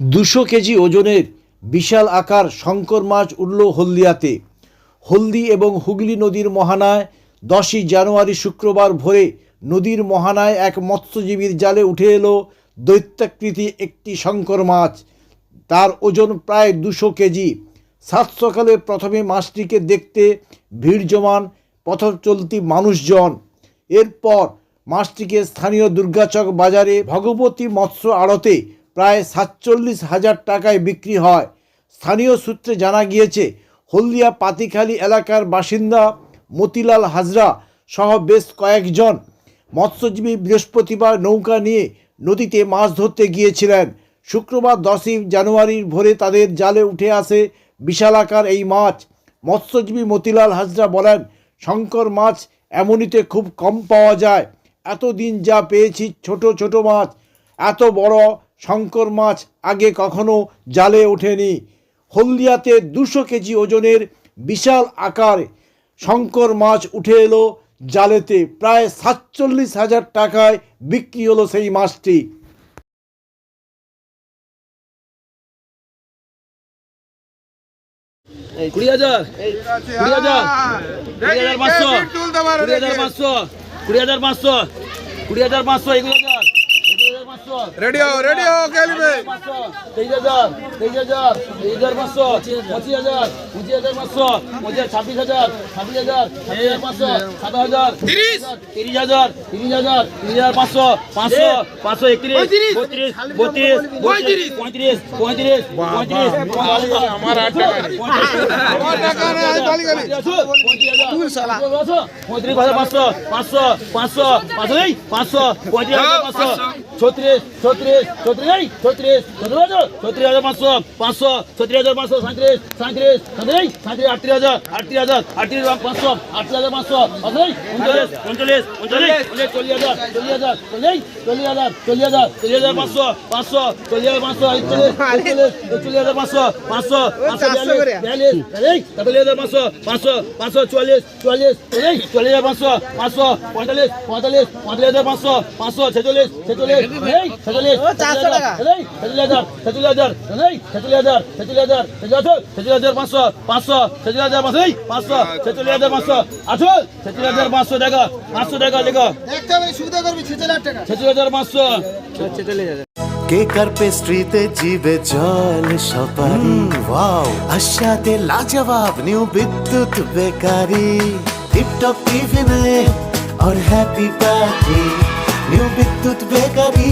দুশো কেজি ওজনের বিশাল আকার শঙ্কর মাছ উঠল হলদিয়াতে। হলদি এবং হুগলি নদীর মহানায় দশই জানুয়ারি শুক্রবার ভোরে নদীর মহানায় এক মৎস্যজীবীর জালে উঠে এলো দৈত্যাকৃতি একটি শঙ্কর মাছ। তার ওজন প্রায় দুশো কেজি। সাত সকালে প্রথমে মাছটিকে দেখতে ভিড় জমান পথ চলতি মানুষজন। এরপর মাছটিকে স্থানীয় দুর্গাচক বাজারে ভগবতী মৎস্য আড়তে প্রায় সাতচল্লিশ হাজার টাকায় বিক্রি হয়। স্থানীয় সূত্রে জানা গিয়েছে, হলদিয়া পাতিখালি এলাকার বাসিন্দা মতিলাল হাজরা সহ বেশ কয়েকজন মৎস্যজীবী বৃহস্পতিবার নৌকা নিয়ে নদীতে মাছ ধরতে গিয়েছিলেন। শুক্রবার দশই জানুয়ারির ভোরে তাদের জালে উঠে আসে বিশালাকার এই মাছ। মৎস্যজীবী মতিলাল হাজরা বলেন, শঙ্কর মাছ এমনিতে খুব কম পাওয়া যায়। এতদিন যা পেয়েছি, ছোট ছোট মাছ। এত বড় শঙ্কর মাছ আগে কখনো জালে ওঠেনি। হলদিয়াতে দুশো কেজি ওজনের বিশাল আকার শঙ্কর মাছ উঠে এলো জালেতে। প্রায় সাতচল্লিশ হাজার টাকায় বিক্রি হলো সেই মাছটি। কুড়ি হাজার কুড়ি হাজার কুড়ি হাজার পাঁচশো কুড়ি হাজার পাঁচশো কুড়ি হাজার পাঁচশো কুড়ি হাজার পাঁচশো একুশ হাজার একুশ হাজার পাঁচশো রেডি হও রেডি হও খেলবে। তেইশ হাজার তেইশ হাজার তেইশ হাজার পাঁচশো। পঁচিশ হাজার পঁচিশ হাজার পাঁচশো। পঁচিশ ছাব্বিশ হাজার ছাব্বিশ হাজার ছাব্বিশ হাজার পাঁচশো। সাত হাজার তিরিশ। তিরিশ হাজার তিরিশ হাজার তিরিশ হাজার পাঁচশো। পাঁচশো পাঁচশো একত্রিশ বত্রিশ বত্রিশ পঁয়ত্রিশ। পঁয়ত্রিশ পঁয়ত্রিশ পঁয়ত্রিশ আমার আট টাকা। আমার টাকা নেই, আজ বালি গালি। পঁয়ত্রিশ হাজার পাঁচশো পাঁচশো পাঁচশো পাঁচশো পাঁচশো পঁয়ত্রিশ হাজার পাঁচশো। ছত্রিশ ছত্রিশ ছত্রিশ নেই ছত্রিশ ছত্রিশ হাজার ছত্রিশ হাজার পাঁচশো পাঁচশো ছত্রিশ হাজার পাঁচশো সাঁত্রিশ সাঁত্রিশ সাঁত্রিশ সাঁত্রিশ আটত্রিশ হাজার আটত্রিশ হাজার আটত্রিশ হাজার পাঁচশো আটত্রিশ হাজার পাঁচশো পাঁচশো উনচল্লিশ উনচল্লিশ উনচল্লিশ উনচল্লিশ চল্লিশ হাজার চল্লিশ হাজার চল্লিশ চল্লিশ হাজার চল্লিশ হাজার চল্লিশ হাজার পাঁচশো পাঁচশো চল্লিশ হাজার পাঁচশো একচল্লিশ একচল্লিশ একচল্লিশ হাজার পাঁচশো পাঁচশো পাঁচশো বিয়াল্লিশ বিয়াল্লিশ তেতাল্লিশ হাজার পাঁচশো পাঁচশো চল্লিশ চল্লিশ এই ছেচল্লিশ চারশো টাকা এই ছেচল্লিশ হাজার ছেচল্লিশ হাজার এই ছেচল্লিশ হাজার ছেচল্লিশ হাজার ছেচল্লিশ ছেচল্লিশ হাজার পাঁচশো পাঁচশো ছেচল্লিশ হাজার পাঁচশো এই পাঁচশো ছেচল্লিশ হাজার পাঁচশো আছো ছেচল্লিশ হাজার পাঁচশো টাকা পাঁচশো টাকা দেখো ছেচল্লিশ হাজার পাঁচশো কেকার পেস্ট্রিতে জিবে জল সপারি ওয়াও আশাতে লাজবাব নিউ বিদ্যুৎ বেকারি টিপটপ টিফিনে और happy party new Bidyut bakery